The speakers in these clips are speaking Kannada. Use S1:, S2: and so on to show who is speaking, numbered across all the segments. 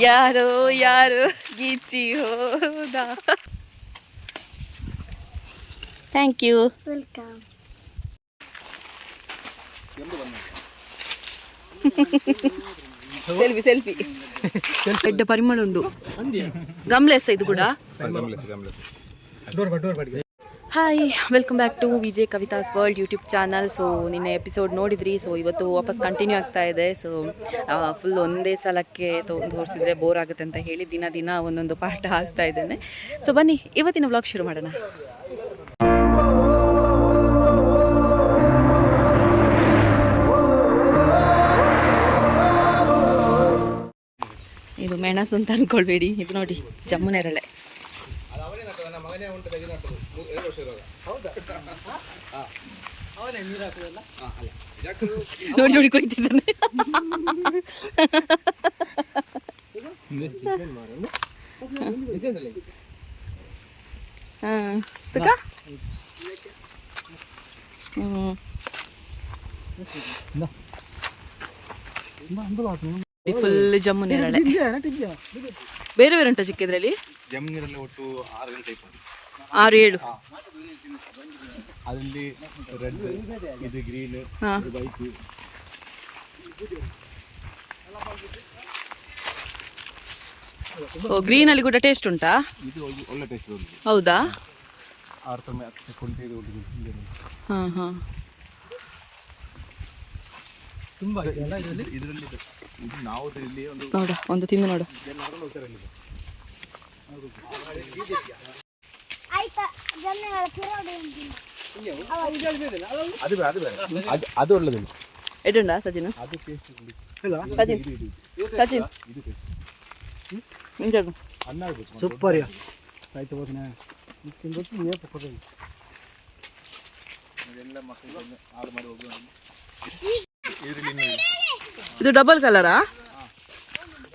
S1: ಯಾರೋ ಯಾರು ಗೀಚಿ ಹೋದ thank you
S2: welcome
S1: selfie selfie ದೊಡ್ಡ ಪರಿಮಳ ಉಂಡು ಗಮ್ಲೆಸ್ ಇದು ಕೂಡ hi welcome back to Vijay Kavitha's world YouTube channel so ನಿನ್ನೆ ಎಪಿಸೋಡ್ ನೋಡಿದ್ರಿ. ಸೊ ಇವತ್ತು ವಾಪಸ್ ಕಂಟಿನ್ಯೂ ಆಗ್ತಾ ಇದೆ. ಸೊ ಫುಲ್ ಒಂದೇ ಸಲಕ್ಕೆ ತೋರಿಸಿದ್ರೆ ಬೋರ್ ಆಗುತ್ತೆ ಅಂತ ಹೇಳಿ ದಿನ ದಿನ ಒಂದೊಂದು ಪಾಠ ಆಗ್ತಾ ಇದ್ದೇನೆ. ಸೊ ಬನ್ನಿ, ಇವತ್ತಿನ ವ್ಲಾಗ್ ಶುರು ಮಾಡೋಣ. ಇದು ಮೆಣಸು ಅಂತ ಅನ್ಕೊಳ್ಬೇಡಿ. ಇದು ನೋಡಿ, ಜಮ್ಮುನೆರಳೆ. ನೋಡಿ ನೋಡಿ ಕೊಯ್ತಿದ್ದಾನೆ ಹಾಂ ತಕ ಜಮ್ಮು ನೇರಳೆ. ಬೇರೆ ಬೇರೆ ಉಂಟಾ ಚಿಕ್ಕದ್ರಲ್ಲಿ
S3: ಜಮೀನಿನಲ್ಲಿ ಒಟ್ಟು ಆರು ಗಂಟೆ
S1: ಆರು ಏಳು.
S3: ಅದರಲ್ಲಿ ರೆಡ್ ಇದು ಗ್ರೀನ್
S1: ಬೈಕ್
S3: ಇದು ವೈಟ್.
S1: ಓ ಗ್ರೀನಲ್ಲಿ ಕೂಡ ಟೇಸ್ಟ್ ಉಂಟಾ?
S3: ಇದು ಒಳ್ಳೆ- ಟೇಸ್ಟ್
S1: ಹೌದಾ?
S3: ಆರು.
S1: ಹಾಂ ಹಾಂ.
S3: ತುಂಬಾ ಇದರಲ್ಲಿ ಇದು ನಾವು ಇಲ್ಲಿ ಒಂದು
S1: ನೋಡ ಒಂದು ತಿಂದು ನೋಡು
S2: ಆಯ್ತಾ ಜನ ತಿರೋಡಿ
S3: ಅದು ಬೇಡ ಅದು ಬೇಡ ಅದು ಅದು ಒಳ್ಳೆದುಂಟು
S1: ಎಡುಂಡ ಸಜಿನ್
S3: ಅದು ಟೇಸ್ಟ್
S1: ಸಜಿನ್ ಸಜಿನ್
S3: ಇದು ಟೇಸ್ಟ್
S1: ಇಂಜರು
S3: ಅನ್ನ ಆಗ್ಬೇಕು
S4: ಸೂಪರ್ ಆಯ್ತು ಹೋಗ್ನ ಗೊತ್ತು ಏ ಪಕ್ಕದ
S3: ಎಲ್ಲ ಮಕ್ಕಳಿಗೆ ಆರು ಮಾಡಿ ಹೋಗಿ ಇದರಲ್ಲಿ ಇನ್ನು
S1: ಇದು ಡಬಲ್ ಕಲರಾ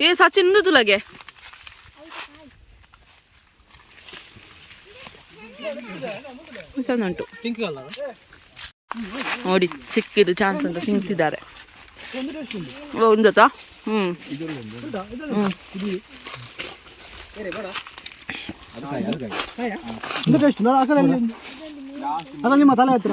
S1: ಏ ಸಚಿನ್ ತುಲಗೆ ಚಂದ ಉಂಟು ನೋಡಿ ಸಿಕ್ಕಿದ್ದು ಚಾನ್ಸ್ ಅಂತ ತಿಂತಿದ್ದಾರೆ. ಓ ಹ್ಮ್. ಹ್ಞೂ
S4: ನಿಮ್ಮ ತಲೆ ಹತ್ರ.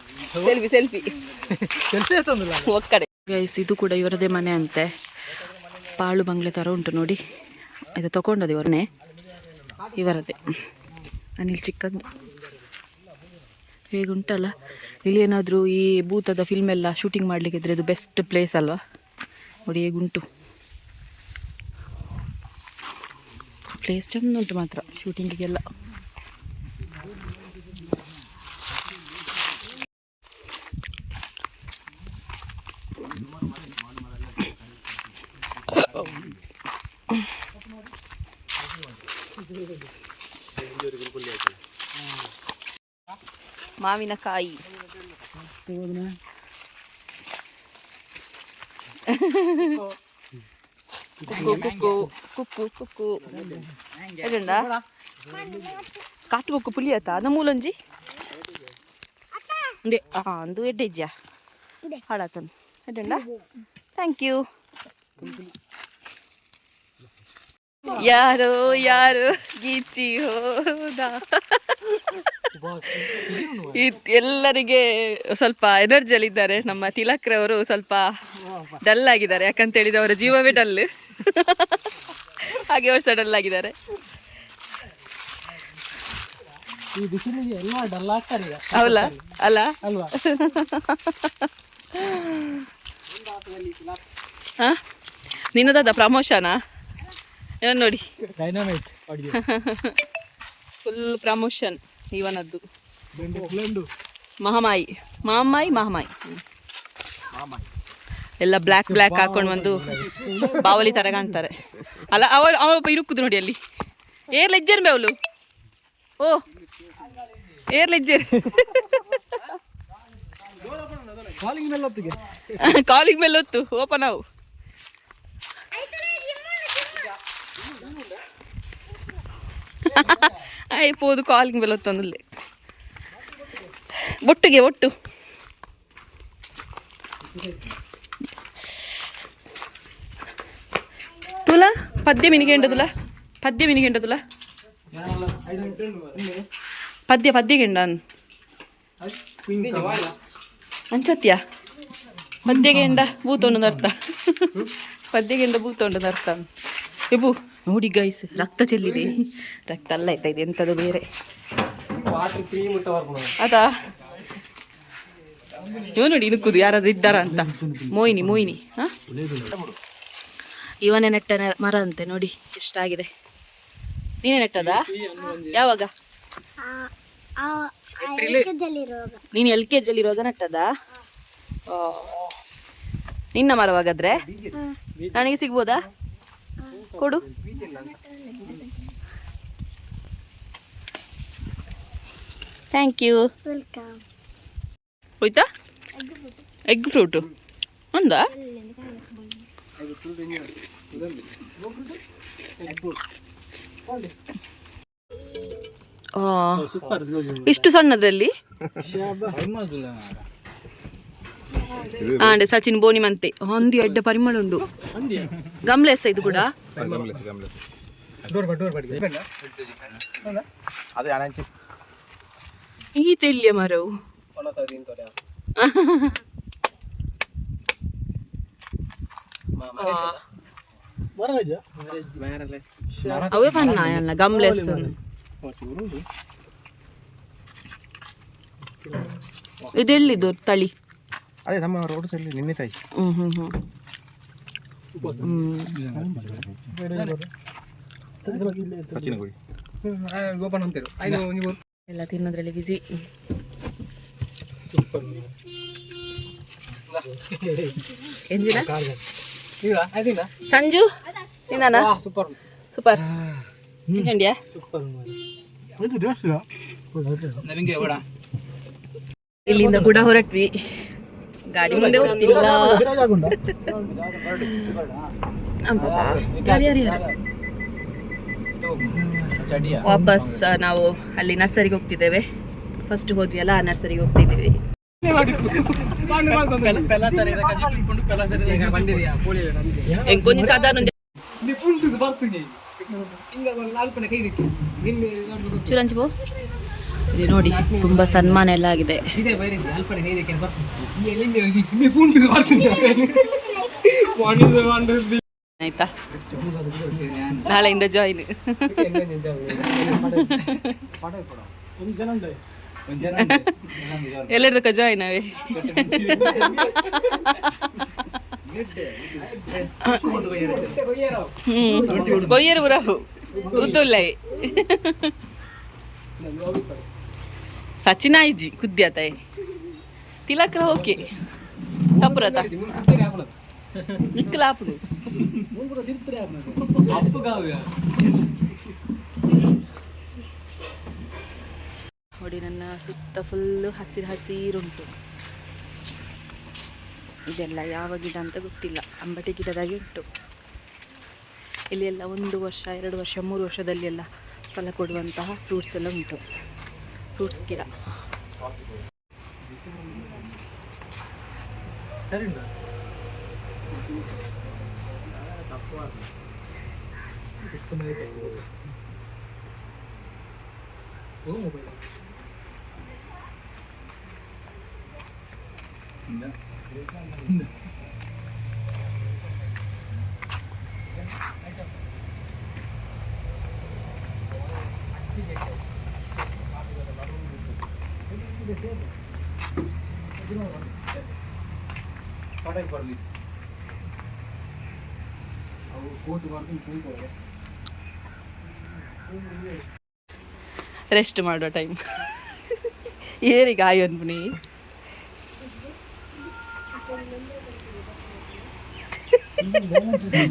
S1: ಸೆಲ್ಫಿ ಸೆಲ್ಫಿ ಒಕ್ಕಡೆ ಗೈಸ್ ಇದು ಕೂಡ ಇವರದೇ ಮನೆ ಅಂತೆ. ಪಾಳು ಬಂಗ್ಲೆ ಥರ ಉಂಟು ನೋಡಿ. ಇದು ತಗೊಂಡದ್ದು ಇವರನ್ನೇ. ಇವರದೇ. ಅನಿಲ್ ಚಿಕ್ಕಂದು. ಹೇಗುಂಟಲ್ಲ? ಇಲ್ಲಿ ಏನಾದರೂ ಈ ಭೂತದ ಫಿಲ್ಮ್ ಎಲ್ಲ ಶೂಟಿಂಗ್ ಮಾಡಲಿಕ್ಕೆ ಇದ್ರೆ ಇದು ಬೆಸ್ಟ್ ಪ್ಲೇಸ್ ಅಲ್ವಾ? ನೋಡಿ ಹೇಗುಂಟು. ಪ್ಲೇಸ್ ಚೆಂದ ಉಂಟು ಮಾತ್ರ ಶೂಟಿಂಗಿಗೆಲ್ಲ ಮಾವಿನಕಾಯಿ ಕುಕ್ಕು ಕುಕ್ಕು ಕುಕ್ಕು ಕುಕ್ಕು ಎಡುಂಡ ಕಾಟು ಬೊಕ್ಕು ಪುಲಿ ಆತ ಅದ ಮೂಲೊಂಜಿ ಅಂದೆ ಹಾಂ ಅಂದು ಎಡ್ಡೆ ಇಜ್ಜಾ ಹಾಳಾತನ್ ಎಡುಂಡ ಥ್ಯಾಂಕ್ ಯು ಯಾರೋ ಯಾರು? ಗೀಚಿ ಹೋದ ಎಲ್ಲರಿಗೆ ಸ್ವಲ್ಪ ಎನರ್ಜಿಯಲ್ಲಿ ಇದ್ದಾರೆ. ನಮ್ಮ ತಿಲಕ್ರವರು ಸ್ವಲ್ಪ ಡಲ್ ಆಗಿದ್ದಾರೆ. ಯಾಕಂತ ಹೇಳಿದ ಅವರ ಜೀವವೇ ಡಲ್ ಹಾಗೆ ಅವರು ಸಹ ಡಲ್ ಆಗಿದ್ದಾರೆ. ಅವಲ್ಲ ಅಲ್ಲ? ನಿನ್ನದಾದ ಪ್ರಮೋಷನಾ ಇವನ್ ನೋಡಿ.
S4: ಡೈನಮೈಟ್
S1: ಫುಲ್ ಪ್ರಮೋಷನ್ ಇವನದ್ದು. ಮಹಾಮಾಯಿ. ಮಹಾಮಾಯಿ ಮಹಾಮಾಯಿ. ಎಲ್ಲ ಬ್ಲ್ಯಾಕ್ ಬ್ಲ್ಯಾಕ್ ಹಾಕೊಂಡು ಬಂದು ಬಾವಲಿ ತರ ಕಾಣ್ತಾರೆ. ಅಲ್ಲ ಅವಳು ಅವ ಇರುಕ್ಕುದು ನೋಡಿ ಅಲ್ಲಿ. ಏರ್ ಲೆಜ್ಜರ್ ಬೇವಲು ಓ ಏರ್ ಲೆಜ್ಜರ್
S4: ಕಾಲಿಂಗ್ ಮೇಲೆ
S1: ಕಾಲಿಂಗ್ ಮೇಲೆ ಹೊತ್ತು ಓಪನ್ ಅವು అయిపోదు కాలింగ్ బెల్ వస్తుంది ಒಟ್ಟಿಗೆ ಒಟ್ಟು ತುಲ ಪದ್ಯ ಮಿನಿಗೆಂಡ ತುಲ ಪದ್ಯ ಮಿನಿಗೆಂಡ ತುಲ ಪದ್ಯ ಪದ್ಯಗೆಂಡ ಅಂಚತ್ಯ ಪದ್ಯಗೆಂಡ ಭೂತೊಂಡು ಅರ್ಥ ಪದ್ಯಗೆಂಡ ಭೂತೊಂಡು ಅರ್ಥ ಎಬು ನೋಡಿ ಗೈಸ್ ರಕ್ತ ಚೆಲ್ಲಿದೆ. ರಕ್ತ ಅಲ್ಲ ಆಯ್ತಾ ಇದೆ ಎಂಥದ್ದು ಬೇರೆ. ಅದಾ? ಇವ ನೋಡಿ ಇನುಕುದು ಯಾರಾದ್ರೂ ಇದ್ದಾರ ಅಂತ. ಮೋಯಿನಿ ಮೋಯಿನಿ ಹಾ? ಇವನೇ ನೆಟ್ಟ ಮರ ಅಂತೆ ನೋಡಿ ಎಷ್ಟಾಗಿದೆ. ನೀನೇ ನೆಟ್ಟದ ಯಾವಾಗ?
S2: ನೀನ್
S1: ನೀನು ಎಲ್ ಕೆ ಜಿಯಲ್ಲಿ ಇರುವಾಗ ನೆಟ್ಟದ ಆ. ನಿನ್ನ ಮರವಾಗಾದ್ರೆ? ನನಗೆ ಸಿಗ್ಬೋದಾ? ಕೊಡು. ಥ್ಯಾಂಕ್ ಯು
S2: ವೆಲ್ಕಮ್
S1: ಹೋಯ್ತಾ? ಎಗ್ ಫ್ರೂಟು ಒಂದಾ? ಆ,
S3: ಸೂಪರ್.
S1: ಇಷ್ಟು ಸಣ್ಣದ್ರಲ್ಲಿ? ಆಂಡೆ ಸಚಿನ್ ಬೋನಿ ಮಂತೆ ಹೊಂದಿ ಎಡ್ಡ ಪರಿಮಳ ಉಂಡು ಗಮ್ಲೆಸ್ ಇದು ಕೂಡ
S3: ಡೋರ್ ಬಡ್ ಡೋರ್ ಬಡ್ಗೆ ಅದೇ ಅನಂಚಿ
S1: ಈ ತೆಲ್ಯ ಮರವು
S3: ಒಣತದಿ ಇಂತೋರೆ
S4: ಮರಗಜ
S3: ಮ್ಯಾರಲೆಸ್
S1: ಅವೇ ಪನ್ನ ಅಲ್ಲ ಗಮ್ಲೆಸ್ ಇದೆಲ್ಲಿದು ತಳಿ
S3: ಅದೇ ನಮ್ಮ ರೋಡ್ ಸೈಡ್ ನಿನ್ನೆ ತಾಯಿ.
S1: ಹ್ಞೂ
S3: ಸಚಿನ ಗುಡಿ. ಅಂತೀರು ಐದು ನೀವು
S1: ಎಲ್ಲ ತಿನ್ನೋದ್ರಲ್ಲಿ ಬಿಸಿ ಎಂಜಿನ ಸಂಜು?
S3: ಸೂಪರ್.
S1: ಸೂಪರ್ ಇಲ್ಲಿಂದ ಕೂಡ ಹೊರಟ್ವಿ. ಗಾಡಿ ಮುಂದೆ ಹೋಗ್ತಿಲ್ಲ ವಾಪಸ್ ನಾವು ಅಲ್ಲಿ ನರ್ಸರಿಗೆ ಹೋಗ್ತಿದ್ದೇವೆ. ಫಸ್ಟ್ ಹೋದ್ವಿ ಅಲ್ಲ ಆ ನರ್ಸರಿಗೆ ಹೋಗ್ತಿದ್ದೇವೆ. ಸಾಧಾರಣ ಒಂದ್
S3: ನಿಪುಂಟದು
S1: ಇಲ್ಲಿ ನೋಡಿ ತುಂಬಾ ಸನ್ಮಾನ ಎಲ್ಲ ಆಗಿದೆ. ಆಯ್ತಾ? ನಾಳೆಯಿಂದ ಜಾಯಿನ್ ಎಲ್ಲರದಕ್ಕ ಜಾಯಿನ್ ಅವೇ ಹ್ಮ್. ಕೊಯ್ಯರು ಉರಾಹು ಉದ್ದುಲ್ಲೈ ಸಚಿನ ಐಜಿ ಕುದ್ಯಾತಾಯಿ ತಿಲಕ ಸಪುರತ ನಿಕ್ಕಲಾಪುಡು ನೋಡಿ, ನನ್ನ ಸುತ್ತ ಫುಲ್ಲು ಹಸಿರು ಹಸಿರುಂಟು. ಇದೆಲ್ಲ ಯಾವ ಗಿಡ ಅಂತ ಗೊತ್ತಿಲ್ಲ. ಅಂಬಟೆ ಗಿಡದಾಗೆ ಉಂಟು. ಇಲ್ಲಿ ಎಲ್ಲ ಒಂದು ವರ್ಷ, ಎರಡು ವರ್ಷ, ಮೂರು ವರ್ಷದಲ್ಲಿ ಎಲ್ಲ ಫಲ ಕೊಡುವಂತಹ ಫ್ರೂಟ್ಸ್ ಎಲ್ಲ ಉಂಟು. ಫ್ರೂಟ್ಸ್ ಗಿಡ
S4: ಸರಿ ಉಂಟು
S1: ರೆಸ್ಟ್ ಮಾಡೋ ಟೈಮ್ ಏರಿ ಆಯ್ ಪುನಿ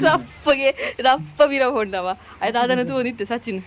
S1: ರಪ್ಪಗೆ ರಪ್ಪ ವೀರ ಹೊಂಡವ. ಆಯ್ತು ಅದನ್ನ ತೂನಿತ್ತು ಸಚಿನ್.